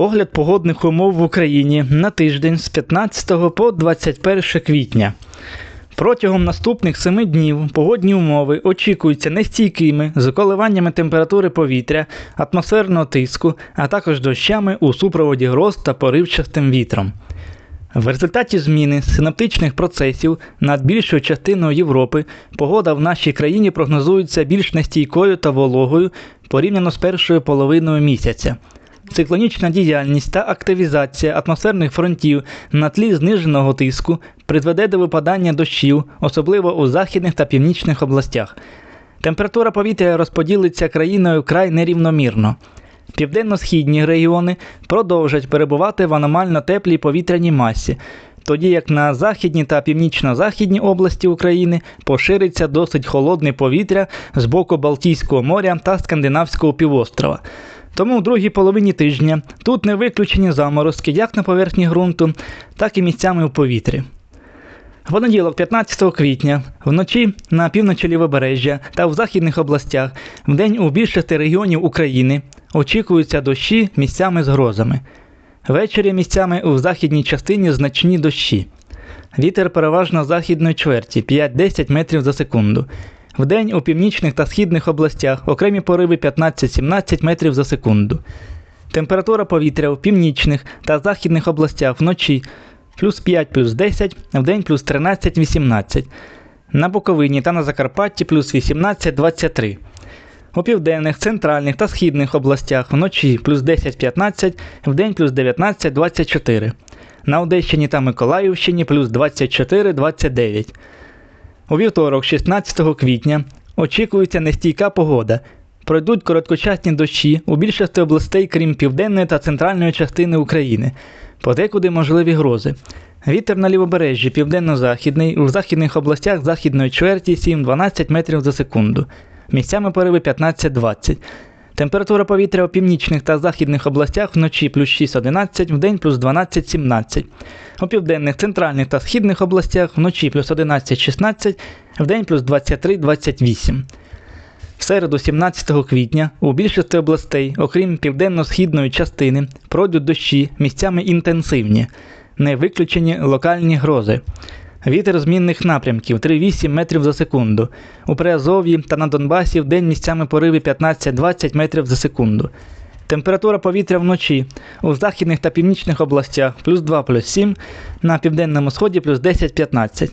Огляд погодних умов в Україні на тиждень з 15 по 21 квітня. Протягом наступних семи днів погодні умови очікуються нестійкими з коливаннями температури повітря, атмосферного тиску, а також дощами у супроводі гроз та поривчастим вітром. В результаті зміни синаптичних процесів над більшою частиною Європи погода в нашій країні прогнозується більш нестійкою та вологою порівняно з першою половиною місяця. Циклонічна діяльність та активізація атмосферних фронтів на тлі зниженого тиску призведе до випадання дощів, особливо у західних та північних областях. Температура повітря розподілиться країною край нерівномірно. Південно-східні регіони продовжать перебувати в аномально теплій повітряній масі, тоді як на західній та північно-західній області України пошириться досить холодне повітря з боку Балтійського моря та Скандинавського півострова. Тому в другій половині тижня тут не виключені заморозки як на поверхні ґрунту, так і місцями у повітрі. В понеділок, 15 квітня, вночі на півночі лівобережжя та в західних областях, вдень у більшості регіонів України очікуються дощі місцями з грозами. Ввечері місцями у західній частині значні дощі. Вітер переважно західної чверті 5-10 метрів за секунду. Вдень у північних та східних областях окремі пориви 15-17 метрів за секунду. Температура повітря в північних та західних областях вночі плюс 5 плюс 10, вдень плюс 13-18. На Буковині та на Закарпатті плюс 18-23. У південних, центральних та східних областях вночі плюс 10-15, вдень плюс 19-24. На Одещині та Миколаївщині плюс 24-29. У вівторок, 16 квітня, очікується нестійка погода. Пройдуть короткочасні дощі у більшості областей, крім південної та центральної частини України. Подекуди можливі грози. Вітер на лівобережжі південно-західний, у західних областях західної чверті 7-12 метрів за секунду. Місцями пориви 15-20. Температура повітря у північних та західних областях вночі плюс 6-11, вдень плюс 12-17. У південних, центральних та східних областях вночі плюс 11-16, вдень плюс 23-28. В середу, 17 квітня, у більшості областей, окрім південно-східної частини, пройдуть дощі місцями інтенсивні, не виключені локальні грози. Вітер змінних напрямків 3-8 метрів за секунду. У Приазов'ї та на Донбасі в день місцями пориви 15-20 метрів за секунду. Температура повітря вночі у західних та північних областях плюс 2 плюс 7, на південному сході плюс 10-15.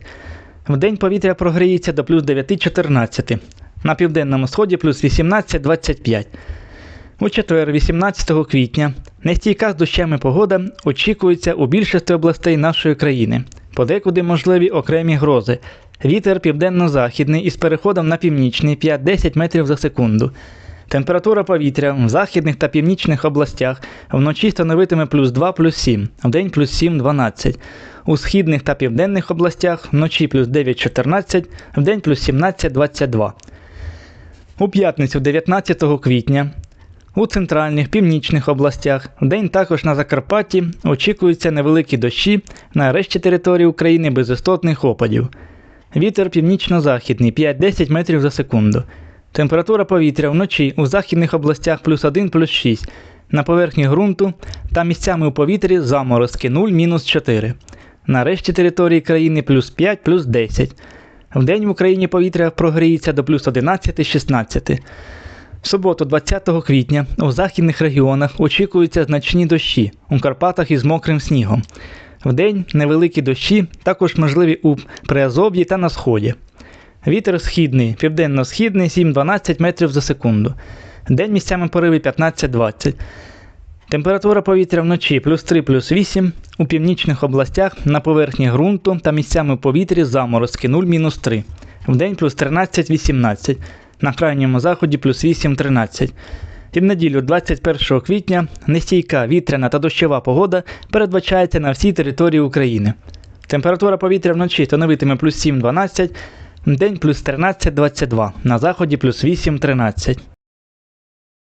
Вдень повітря прогріється до плюс 9-14, на південному сході плюс 18-25. У четвер, 18 квітня, нестійка з дощами погода очікується у більшості областей нашої країни. Подекуди можливі окремі грози. Вітер південно-західний із переходом на північний 5-10 метрів за секунду. Температура повітря в західних та північних областях вночі становитиме плюс 2 плюс 7, вдень плюс 7-12. У східних та південних областях вночі плюс 9-14, вдень плюс 17-22. У п'ятницю 19 квітня у центральних північних областях вдень також на Закарпатті очікуються невеликі дощі на решті території України без істотних опадів. Вітер північно-західний 5-10 метрів за секунду. Температура повітря вночі у західних областях плюс 1 плюс 6. На поверхні ґрунту та місцями у повітрі заморозки 0-4. На решті території країни плюс 5 плюс 10. Вдень в Україні повітря прогріється до плюс 11-16. В суботу, 20 квітня, у західних регіонах очікуються значні дощі у Карпатах із мокрим снігом. Вдень невеликі дощі, також можливі у Приазов'ї та на сході. Вітер східний, південно-східний 7-12 метрів за секунду. День місцями пориви 15-20. Температура повітря вночі плюс 3 плюс 8, у північних областях на поверхні ґрунту та місцями повітрі заморозки 0-3. Вдень плюс 13-18, на крайньому заході плюс 8-13. І в неділю 21 квітня нестійка вітряна та дощова погода передбачається на всій території України. Температура повітря вночі становитиме плюс 7-12, день плюс 13-22, на заході плюс 8-13.